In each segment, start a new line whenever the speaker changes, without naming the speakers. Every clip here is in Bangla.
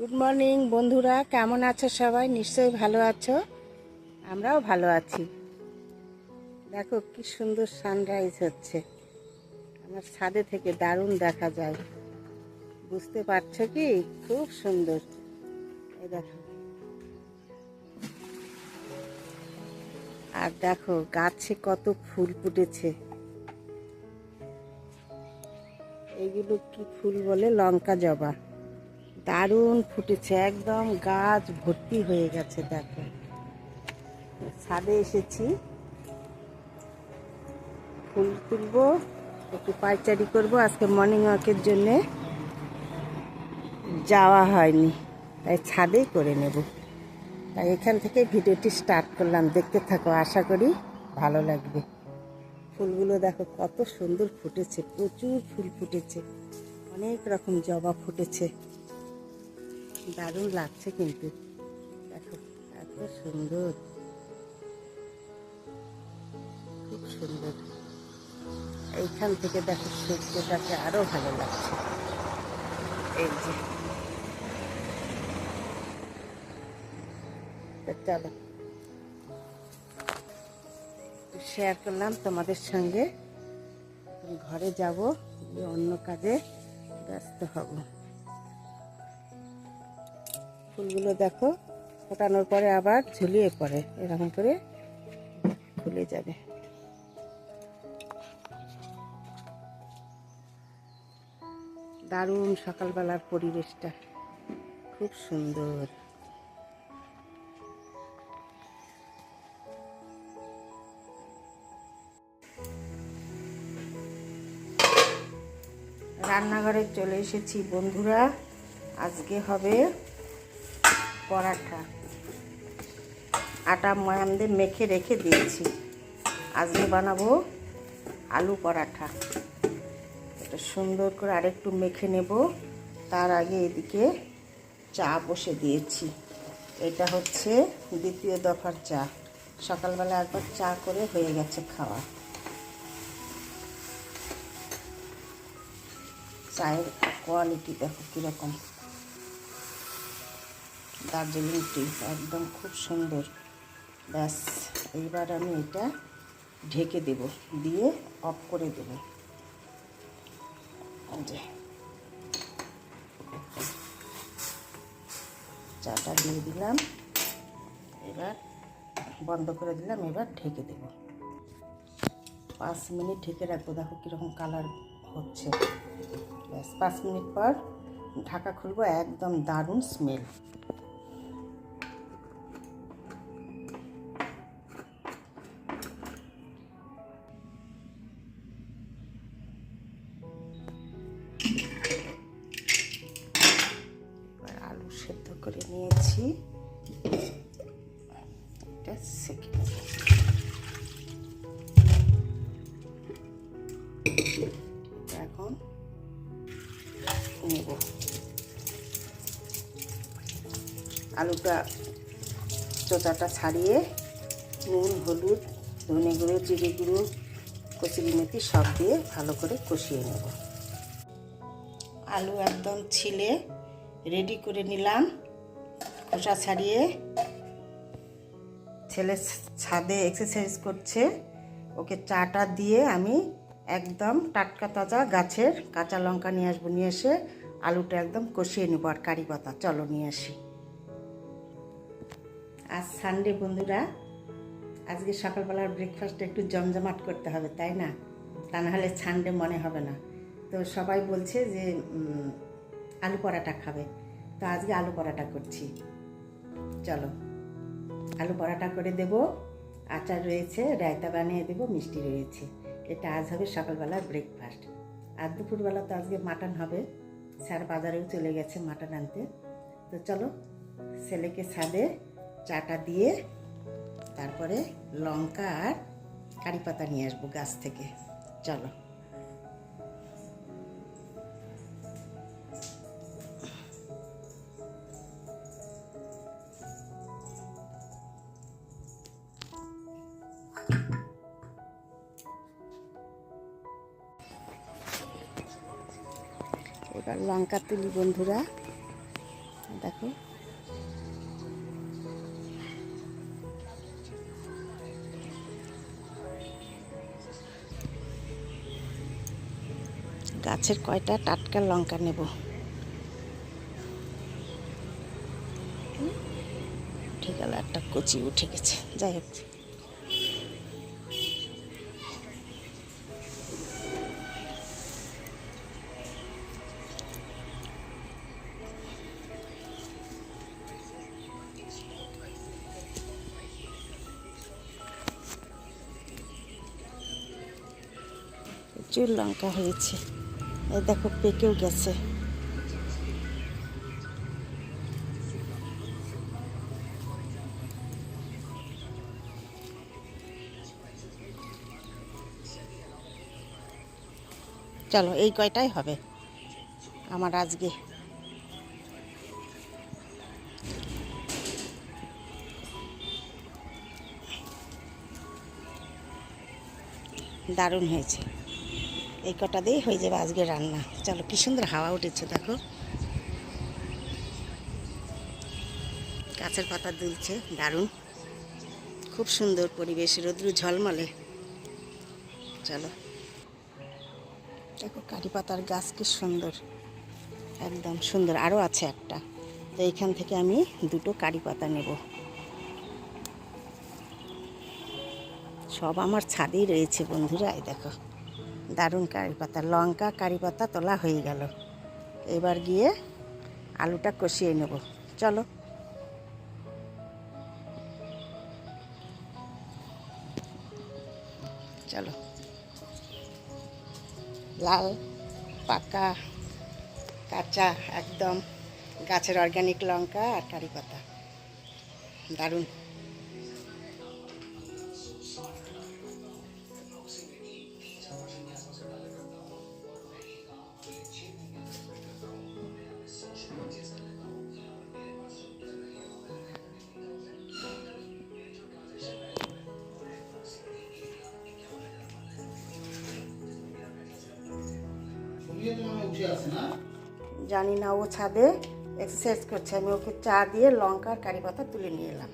গুড মর্নিং বন্ধুরা। কেমন আছো সবাই? নিশ্চয়ই ভালো আছো। আমরাও ভালো আছি। দেখো, কি সুন্দর সানরাইজ হচ্ছে। আমার ছাদে থেকে দারুণ দেখা যায়। বুঝতে পারছ কি? খুব সুন্দর। এই দেখো। আর দেখো, গাছে কত ফুল ফুটেছে। এইগুলো কি ফুল বলে? লঙ্কা জবা। দারুণ ফুটেছে, একদম গাছ ভর্তি হয়ে গেছে, দেখো। ছাদে এসেছি। ফুল তুলবো, একটু পাইচারি করব। আজকে মর্নিং ওয়াকের জন্যে যাওয়া হয়নি, তাই ছাদেই করে নেব। তাই এখান থেকে ভিডিওটি স্টার্ট করলাম, দেখতে থাকো, আশা করি ভালো লাগবে। ফুলগুলো দেখো, কত সুন্দর ফুটেছে, প্রচুর ফুল ফুটেছে, অনেক রকম জবা ফুটেছে। দারুণ লাগছে কিন্তু। দেখো, এত সুন্দর। খুব সুন্দর। এইখান থেকে দেখো সূর্যটাকে আরও ভালো লাগছে। এই যে। চলো। শেয়ার করলাম তোমাদের সঙ্গে। ঘরে যাব অন্য কাজে ব্যস্ত হব। ফুলগুলো দেখো, ফোটানোর পরে আবার ঝুলিয়ে পড়ে এরকম করে খুলে যাবে। দারুণ সকালবেলার পরিবেশটা, খুব সুন্দর। রান্নাঘরে চলে এসেছি বন্ধুরা, আজকে হবে পরাঠা। আটা ময়াম দিয়ে মেখে রেখে দিয়েছি। আজকে বানাবো আলু পরাঠা। এটা সুন্দর করে আরেকটু মেখে নেব। তার আগে এদিকে চা বসে দিয়েছি। এটা হচ্ছে দ্বিতীয় দফার চা। সকালবেলা একবার চা করে হয়ে গেছে খাওয়া। চায়ের কোয়ালিটি দেখো কীরকম। দার্জিলিং টি একদম খুব সুন্দর, ব্যাস, এইবার আমি এটা ঢেকে দেব, দিয়ে অফ করে দেব। চাটা দিয়ে দিলাম, এবার বন্ধ করে দিলাম, এবার ঢেকে দেব। পাঁচ মিনিট ঢেকে রাখব, দেখো কীরকম কালার হচ্ছে। ব্যাস, পাঁচ মিনিট পর ঢাকা খুলবো, একদম দারুণ স্মেল সেঁকে এখন নেব। আলুটা চোচাটা ছাড়িয়ে নুন, হলুদ, ধনে গুঁড়ো, জিরে গুঁড়ো, কচুরি মেথি সব দিয়ে ভালো করে কষিয়ে নেব। আলু একদম ছিলে রেডি করে নিলাম। খোসা ছাড়িয়ে ছেলে ছাদে এক্সারসাইজ করছে। ওকে চাটা দিয়ে আমি একদম টাটকা তাজা গাছের কাঁচা লঙ্কা নিয়ে আসব, নিয়ে এসে আলুটা একদম কষিয়ে নেব আর কারি পাতা। চলো নিয়ে আসি। আজ সানডে বন্ধুরা, আজকে সকালবেলার ব্রেকফাস্টটা একটু জমজমাট করতে হবে, তাই না? তা নাহলে সানডে মনে হবে না। তো সবাই বলছে যে আলু পরাটা খাবে। তো আজকে আলু পরাটা করছি। চলো। আলু পরাটা করে দেব। আচার রয়েছে, রায়তা বানিয়ে দেব, মিষ্টি রয়েছে। এটা আজ হবে সকালবেলার ব্রেকফাস্ট আর দুপুরবেলা তো আজকে মাটন হবে। স্যার বাজারেও চলে গেছে মাটন আনতে। তো চলো, ছেলেকে ছাদে চাটা দিয়ে তারপরে লঙ্কা আর কারি পাতা নিয়ে আসব গাছ থেকে। চলো। এবার লঙ্কা তুলি বন্ধুরা। দেখো। গাছের কয়টা টাটকা লঙ্কা নেব? উঠে গেল একটা কচি উঠে গেছে। যাই হোক। প্রচুর লঙ্কা হয়েছে। এই দেখো পেকেও গেছে। চলো, এই কয়টাই হবে আমার আজকে। দারুণ হয়েছে। এই কটা দিয়েই হয়ে যাবে আজকে রান্না। চলো, কি সুন্দর হাওয়া উঠেছে, দেখো। গাছের পাতা দুলছে, দারুণ। খুব সুন্দর পরিবেশ, রোদ্রু ঝলমলে। চলো। দেখো, কারি পাতার গাছ কি সুন্দর। একদম সুন্দর আরও আছে একটা। তো এইখান থেকে আমি দুটো কারি পাতা নেব। সব আমার ছাদেই রয়েছে বন্ধুরা, এই দেখো। দারুণ কারি পাতা, লঙ্কা কারি পাতা তোলা হয়ে গেল। এবার গিয়ে আলুটা কষিয়ে নেব। চলো। চলো। লাল, পাকা, কাঁচা, একদম গাছের অর্গানিক লঙ্কা আর কারি পাতা। দারুণ। জানি না ও ছাদে এক্সারসাইজ করছে। আমি ওকে চা দিয়ে লঙ্কার আর কারি পাতা তুলে নিয়ে এলাম।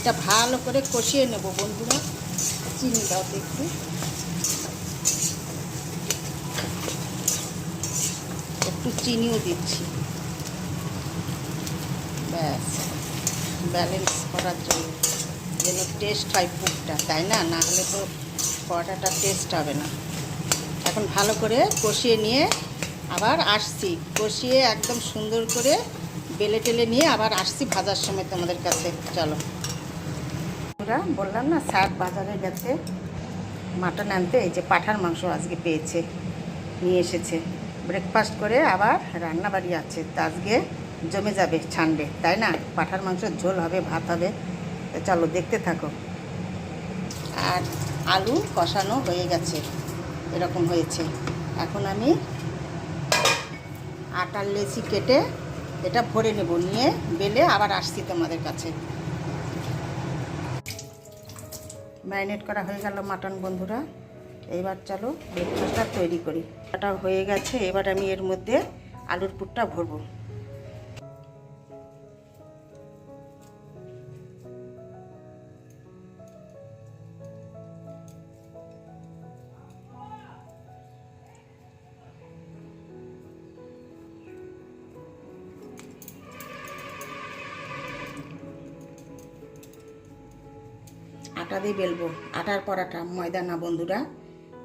এটা ভালো করে কষিয়ে নেব বন্ধুরা। চিনি দাও একটু। একটু চিনিও দিচ্ছি। ব্যাস ব্যালেন্স করার জন্য। যেন টেস্ট হয় পুকটা তাই না? না হলে তো পরোটাটা টেস্ট হবে না। এখন ভালো করে কষিয়ে নিয়ে আবার আসছি। কষিয়ে একদম সুন্দর করে বেলে টেলে নিয়ে আবার আসছি ভাজার সময় তোমাদের কাছে। চলো। ওরা বললাম না শাক বাজারে গেছে। মাটন আনতে, এই যে পাঠার মাংস আজকে পেয়েছে, নিয়ে এসেছে। ব্রেকফাস্ট করে আবার রান্না বাড়ি আছে। তা আজকে জমে যাবে ছান্ডে তাই না? পাঠার মাংসের ঝোল হবে, ভাত হবে। চলো, দেখতে থাকো। আর আলু কষানো হয়ে গেছে, এরকম হয়েছে। এখন আমি আটার লেচি কেটে এটা ভরে নেব, নিয়ে বেলে আবার আসছি তোমাদের কাছে। ম্যারিনেট করা হয়ে গেল মাটন, বন্ধুরা। এইবার চলো ব্রেকফাস্টটা তৈরি করি। ওটা হয়ে গেছে, এবার আমি এর মধ্যে আলুর পুরটা ভরবো। দিয়ে বেলবো। আটার পরাটা ময়দা না বন্ধুরা,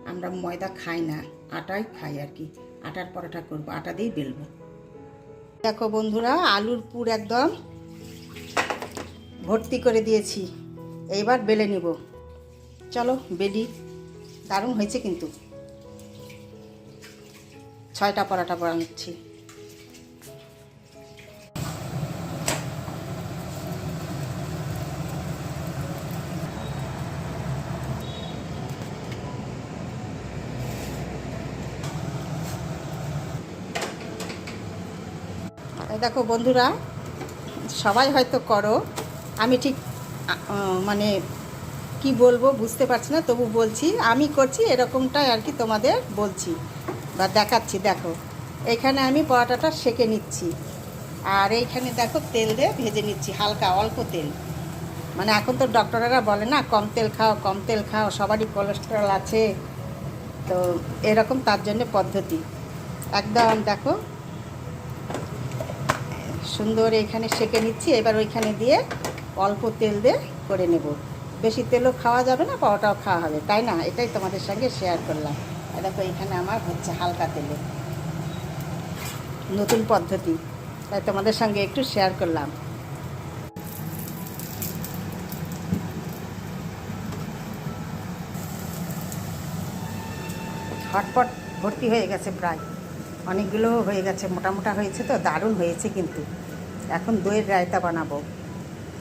আমরা ময়দা খাই না, আটাই খাই আর কি। আটার পরাটা করব, আটা দিয়েই বেলবো। দেখো বন্ধুরা, আলুর পুর একদম ভর্তি করে দিয়েছি। এইবার বেলে নিব। চলো, বেলি। দারুণ হয়েছে কিন্তু। ছয়টা পরাটা বানাচ্ছি। দেখো বন্ধুরা, সবাই হয়তো করো। আমি ঠিক মানে কি বলব বুঝতে পারছি না, তবু বলছি, আমি করছি, এরকমটাই আর কি তোমাদের বলছি বা দেখাচ্ছি। দেখো, এখানে আমি পরোটাটা সেকে নিচ্ছি, আর এইখানে দেখো তেল দিয়ে ভেজে নিচ্ছি, হালকা অল্প তেল। মানে এখন তো ডক্টরেরা বলে না, কম তেল খাও, কম তেল খাও, সবারই কোলেস্টেরল আছে। তো এরকম তার জন্য পদ্ধতি। একদম দেখো সুন্দর এখানে সেকে নিচ্ছি, এবার ওইখানে দিয়ে অল্প তেল দিয়ে করে নেব। বেশি তেলও খাওয়া যাবে না, পাওয়াটাও খাওয়া হবে, তাই না? এটাই তোমাদের সঙ্গে শেয়ার করলাম। দেখো, এখানে আমার হচ্ছে হালকা তেলে। নতুন পদ্ধতি, তাই তোমাদের সঙ্গে একটু শেয়ার করলাম। হটপট ভর্তি হয়ে গেছে প্রায়। অনেকগুলো হয়ে গেছে মোটা মোটা হয়েছে তো, দারুণ হয়েছে কিন্তু। এখন দইয়ের রায়তা বানাবো,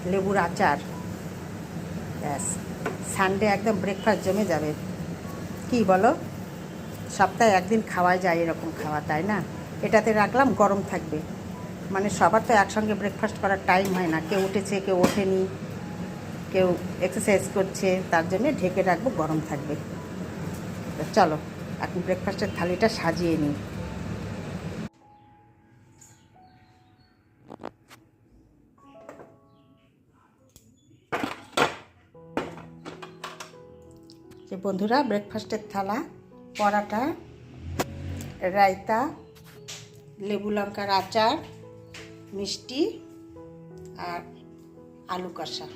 লেবুর আচার। ব্যাস সানডে একদম ব্রেকফাস্ট জমে যাবে। কি বলো? সপ্তাহে একদিন খাওয়া যায় এরকম খাওয়া, তাই না? এটাতে রাখলাম, গরম থাকবে। মানে সবার তো একসঙ্গে ব্রেকফাস্ট করার টাইম হয় না। কেউ উঠেছে, কেউ ওঠেনি, কেউ এক্সারসাইজ করছে, তার জন্য ঢেকে রাখব, গরম থাকবে। চলো, এখন ব্রেকফাস্টের থালিটা সাজিয়ে নিই। যে বন্ধুরা ব্রেকফাস্টের থালা, পরাটা, রায়তা লেবু লঙ্কার আচার, মিষ্টি আর আলু কষা।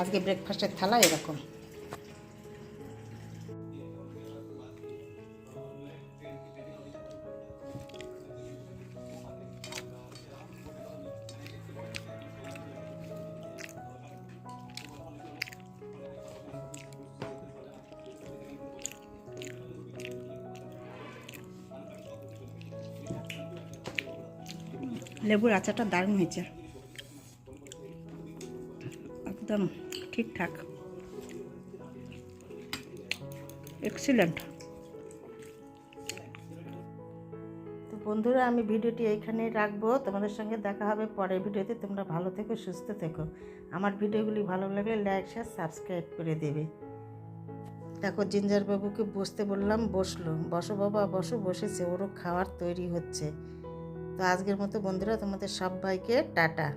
আজকে ব্রেকফাস্টের থালা এরকম। লেবুর আচারটা দারুণ হয়েছে। একদম ঠিকঠাক। এক্সিলেন্ট তো বন্ধুরা, আমি ভিডিওটি এইখানে রাখব। তোমাদের সঙ্গে দেখা হবে পরের ভিডিওতে। তোমরা ভালো থেকো, সুস্থ থেকো। আমার ভিডিওগুলি ভালো লাগলে লাইক শেয়ার সাবস্ক্রাইব করে দেবে। দেখো জিঞ্জার বাবুকে বসতে বললাম, বসল। বসো বাবা, বসো, বসেছে। ওরও খাওয়ার তৈরি হচ্ছে। তো আজকের মতো বন্ধুরা তোমাদের সব ভাইকে টাটা।